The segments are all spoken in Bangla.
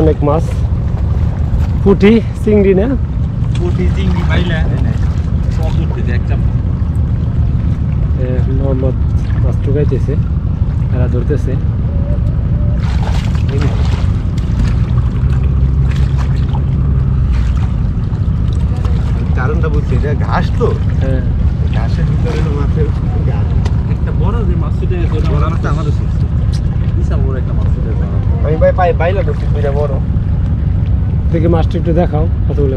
অনেক মাছ। পুঁটি চিংড়ি না? পুঁটি চিংড়ি পাইলে। মোহাম্মদ মাছ এরা ধরতেছে। কারণটা বুঝছি এটা ঘাস তো? হ্যাঁ। ঘাসের ভিতরে মাছের। একটা বড় যে মাছটা ছিল। বিশাল বড় একটা মাছ আমি ভাই পাই পাইলাম ধরছি দুইটা বড়। দেখি মাছটা একটু দেখাও কতগুলো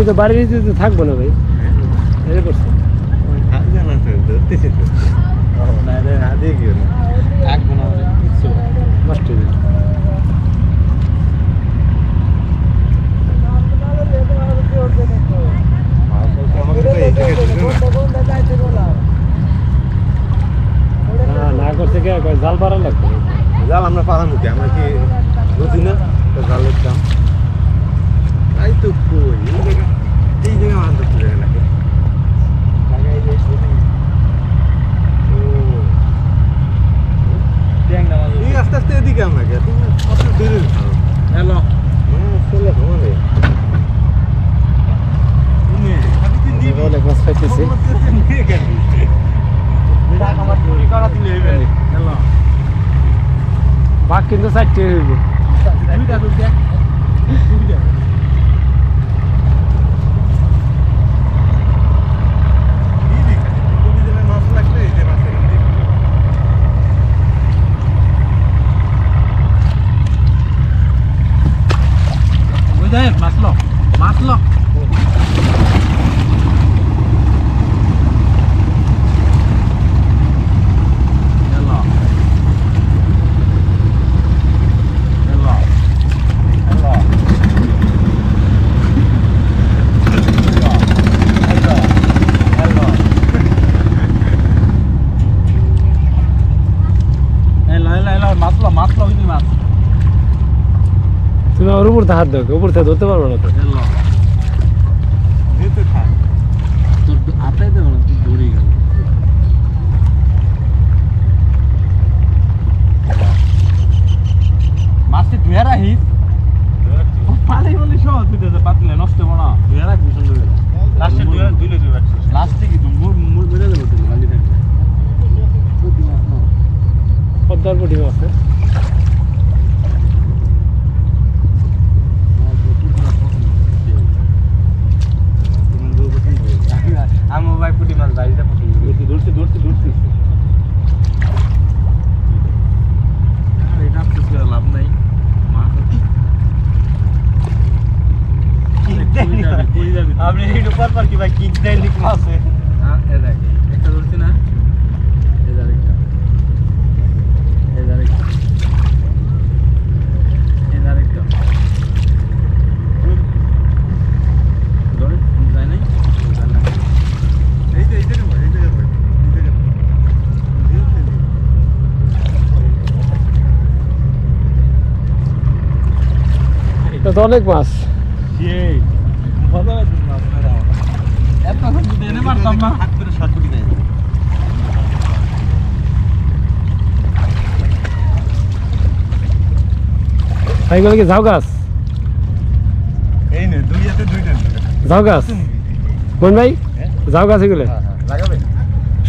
তো বাড়ির থাকব না ভাই। করছে। হাত তো ধরতেছে তো। না রে হাত দিয়ে গিয়ে না এক গোনা কিছু মাছটা আমাকে তো এই জায়গায় ঢুকে না। না না করতে গিয়ে কয় জাল পাড়া লাগবে জাল আমরা পালানো কি আমরা কি বুঝি না তো জালের দাম তাই তো কই এই জায়গা এই জায়গা মাছ ধরতে যায় নাকি লাগাই দিয়ে ও ট্যাং না মাছ এই আস্তে আস্তে এদিকে আমরা কে তুমি কত দূরে যাও হ্যালো হ্যাঁ চলে ঘুমাবে অনেক মাছ খাইতেছি হ্যালো বাঘ কিন্তু চারটে হইব দুইটা তো দেখ দুইটা ওই দেখ মাছলো মাছলো hello hello hello hello hello hello hello মাছলো মাছলো ওই মাছ উপর হাত দাও উপর থেকে ধরতে পারব না তো হ্যালো তোর আটাই দেবো না তুই দৌড়ে গেল মাছটি ধুয়ে রাখিস পানি বলি সহ তুই পাতলে নষ্ট হব না ধুয়ে রাখবি সুন্দর করে লাস্টে দুই দুইলে দুই বাচ্চা লাস্টে কি তুমি মেরে দেবো তুমি খালি থাকবে সত্যি মাছ না পদ্মার পুঁটি মাছ হ্যাঁ? আমার ভাই পুটি মাছ বাড়িতে পছন্দ করি ধরছি ধরছি ধরছি এটা আফসোস করে লাভ নাই মাছ আছে। কই যাবি, কই যাবি তুই? আপনি একটু পর পর কি ভাই কিক দেন লিখ মাছে হ্যাঁ, এ দেখ, একটা ধরছি না? এই যে আরেকটা। এই যে আরেকটা। এই যে আরেকটা। ধরে, যায় নাই? যায় না। এই যে এই যে ভাই এই যে ভাই এই যে এটা তো অনেক মাছ সেই, মজা হয়েছে মাছ ধরা আমার। এত সবজি দিয়ে এনে পারতাম না। হাত করে শর্ট পুটি দেয় ভাই এগুলো কি ঝাউ গাছ এই নে দুই দুইটা ঝাউ গাছ কোন ভাই? হ্যাঁ? ঝাউ গাছ এগুলো লাগাবে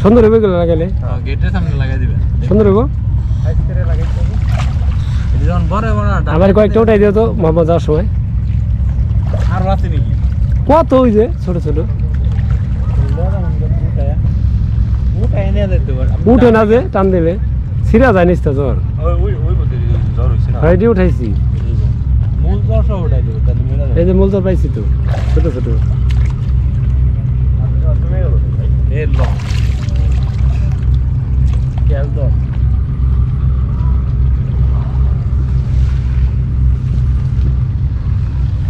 সুন্দর হবে এগুলো লাগালে। হ্যাঁ, গেটের সামনে লাগাই দিবেন। সুন্দর হব সাইজ করে লাগাইতে হবে এটা যখন বড় বড় ডাল আমার কয়েকটা উঠাই দিও তো মোহাম্মদ যাওয়ার সময়। আরও আছে নাকি কত ওই যে ছোট ছোট? উঠে না যে টান দেবে ছিঁড়া যায় নিস্তা জ্বর। জ্বর হাইডি উঠাইছি। মূল দশ মেলা এই যে মূলতর পাইছি তো ছোট ছোট। এ ল ক্যাশ দাও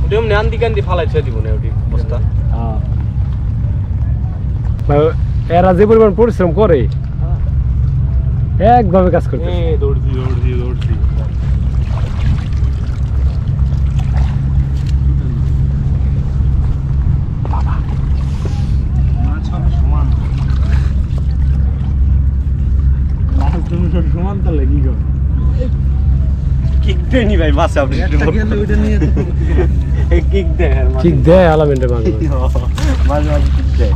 ওটি এমনি আন্দি কান্দি ফালাইছে দিব না ওটি বস্তা। এরা যে পরিমাণ পরিশ্রম করে একভাবে কাজ করতে দৌড়ছি দৌড়ছি দৌড়ছি। সমান। তাহলে কি কর? কিক ভাই মাছ আপনি। কিক দেয় আলামিনটা মাঝে মাঝে। মাঝে। কিক দেয়।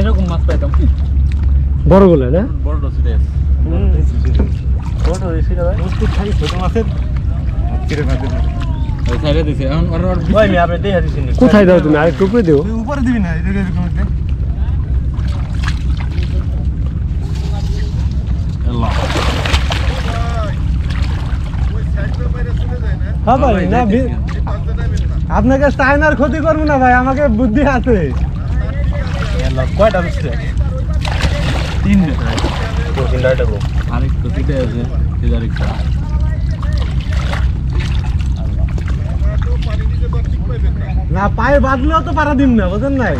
এরকম মাছ পাইতাম বড়গুলো না? বড় সিরিয়াস ছোট মাছের। কিরে কোথায় দাও তুমি? আরেকটু উপরে দিও। উপরে দিবি না এরকম একটা আল্লাহ হ্যাঁ ভাই না আপনাকে চায়নার ক্ষতি করব না ভাই আমাকে বুদ্ধি আছে। কয়টা দিচ্ছে তিনটে কোচিং ডাটা আরেকটু তিনটে আছে আরেকটা। না পায়ে বাঁধলেও তো পারা দিন না বুঝেন নাই?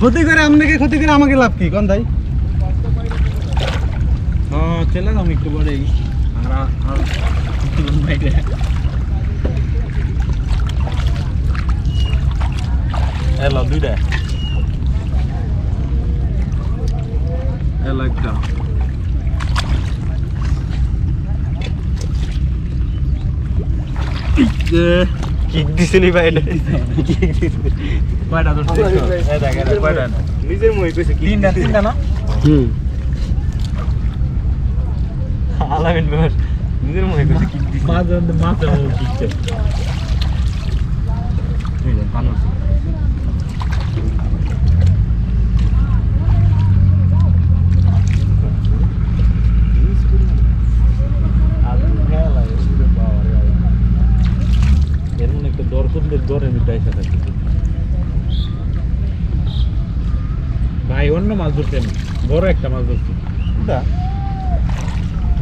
ক্ষতি করে আপনাকে ক্ষতি করে আমাকে লাভ কি? কোন ভাই? হ্যাঁ চলে যাম একটু পরেই। আর আর বাইরে হ্যালো দুইটা এলো একটা কিক দিছেনি ভাই এটা কিক দিছে কয়টা ধরছিস এই দেখ এটা কয়টা নিজের মই কইছে কিক তিনটা তিনটা না হুম আলামিন ভাই নিজের মই কইছে কিক দিছে মাছ মাছ দিচ্ছে এই যে পানো এর মনে একটা দর্শকদের দরে মিটাই সাথে ভাই অন্য মাছ ধরছি আমি বড় একটা মাছ ধরছি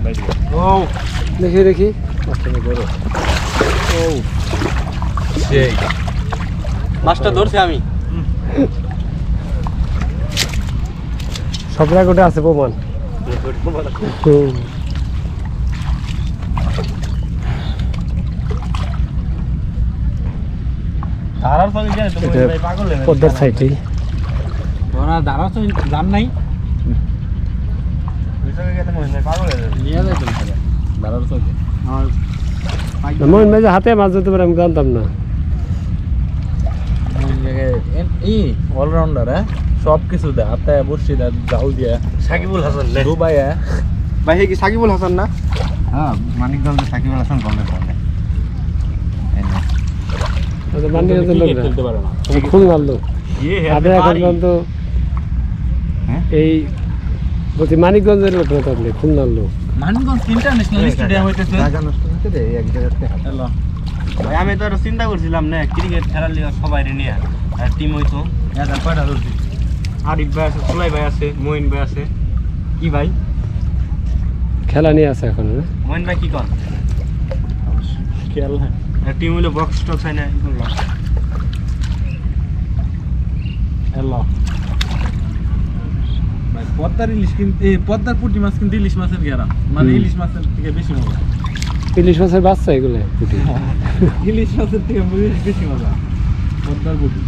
ও দেখি দেখি। ও সেই মাছটা ধরছি আমি। সব রেকর্ডে আছে প্রমাণ। পদ্মার সাইডে ওরা দাঁড়া তো জান নাই ওই সঙ্গে গেলে মহিন ভাই পাগল হয়ে যাবে নিয়ে যাইতো না দাঁড়ার চোখে আমার মহিন ভাই যে হাতে মাছ ধরতে পারে আমি জানতাম না। ই অলরাউন্ডার হ্যাঁ? সব কিছু দেয় হাতে বসছি দেয় জাল দিয়ে সাকিবুল হাসান দুবাই হ্যাঁ? ভাই কি সাকিবুল হাসান না? হ্যাঁ মানিকগঞ্জের সাকিবুল হাসান বলে বলে মান্ডিগঞ্জের লোক খেলতে পারে না। খুলনার লোক এখন পর্যন্ত? এই বলছি মানিকগঞ্জের লোক না থাকলে খুলনার লোক? মানিকগঞ্জ ইন্টারন্যাশনাল স্টেডিয়াম হইতেছে। জায়গা নষ্ট হচ্ছে রে এক জায়গাতে হ্যালো। ভাই আমি তো আর চিন্তা করছিলাম না ক্রিকেট খেলার লিগে সবাই রে নিয়ে। আর টিম হইতো। এটা কয়টা ধরছি আরিফ ভাই আছে সুলাই ভাই আছে মইন ভাই আছে। কি ভাই? খেলা নিয়ে আছে এখন? মইন ভাই কি কর? খেল হ্যাঁ। টিম হইল বক্স টক্স হয় না হ্যালো। ভাই পদ্মার ইলিশ কিন্তু এই পদ্মার পুঁটি মাছ কিন্তু ইলিশ মাছের গেরা। মানে ইলিশ মাছের থেকে বেশি মজা। ইলিশ মাছের বাচ্চা এগুলো পুঁটি। ইলিশ মাছের থেকে বেশি মজা। পদ্মার পুঁটি।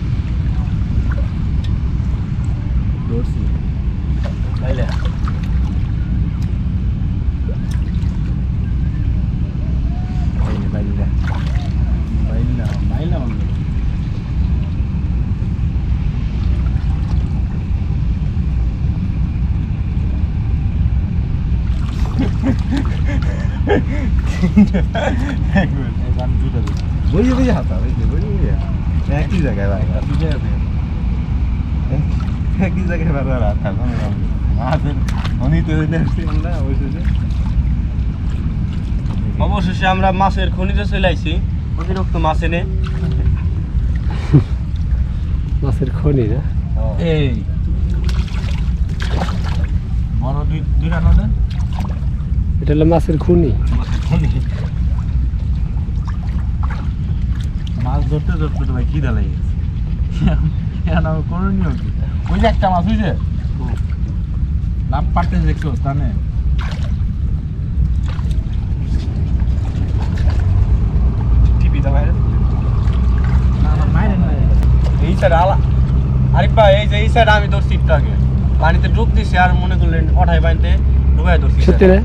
ধরছি। তাইলে বাইলা বাইলা বাইলা হাতা বই বই বই একই জায়গায় ভাই একই জায়গায় বারবার হাতা অবশেষে অবশেষে আমরা মাছের খনিতে চলে আইছি। অতিরিক্ত মাছ এনে। মাছের খনি না? এই। বড় দুই দুই এটা হলো মাছের খুনি। মাছের খনি। মাছ ধরতে ধরতে তো ভাই খিদা লাগে গেছে। এখন আমি করণীয় কি? ওই যে একটা মাছ হয়েছে লাভ পারতে দেখছ তানে এই আলা আরিফ ভাই এই যে এই সাইড আমি ধরছি একটু আগে। পানিতে ডুব দিছি আর মনে করলেন ওঠাই পানিতে ডুবাই ধরছি। সত্যি রে?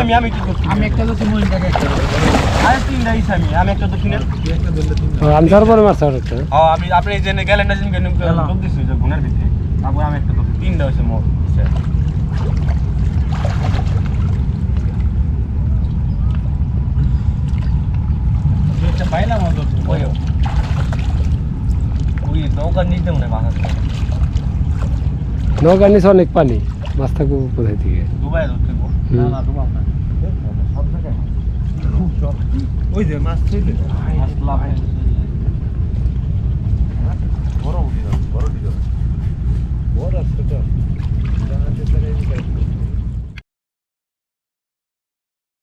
আমি আমি কি করছি? আমি একটা তো মহিন কাকে একটা আরে তিনটা ইস আমি আমি একটা দক্ষিণে ও, আমি ধর পরে আর একটা। হ্যাঁ আমি আপনি এই যে গেলেন না যেন গেলাম। ডুব দিছি যে গুণের ভিতরে। তারপর আমি একটা ধরছি। তিনটা হয়েছে মোট পাইলাম ওই ওই নৌকার নিচে বাসা নৌকার নিচে অনেক পানি মাছ থাকব কোথায় থেকে। দুবাই। না। না ডুবাম না। সব জায়গায় ওই যে মাছ ছিল মাছ লাভ বড় উঠে যাবে বড় উঠে যাবে। বড় আর ছোট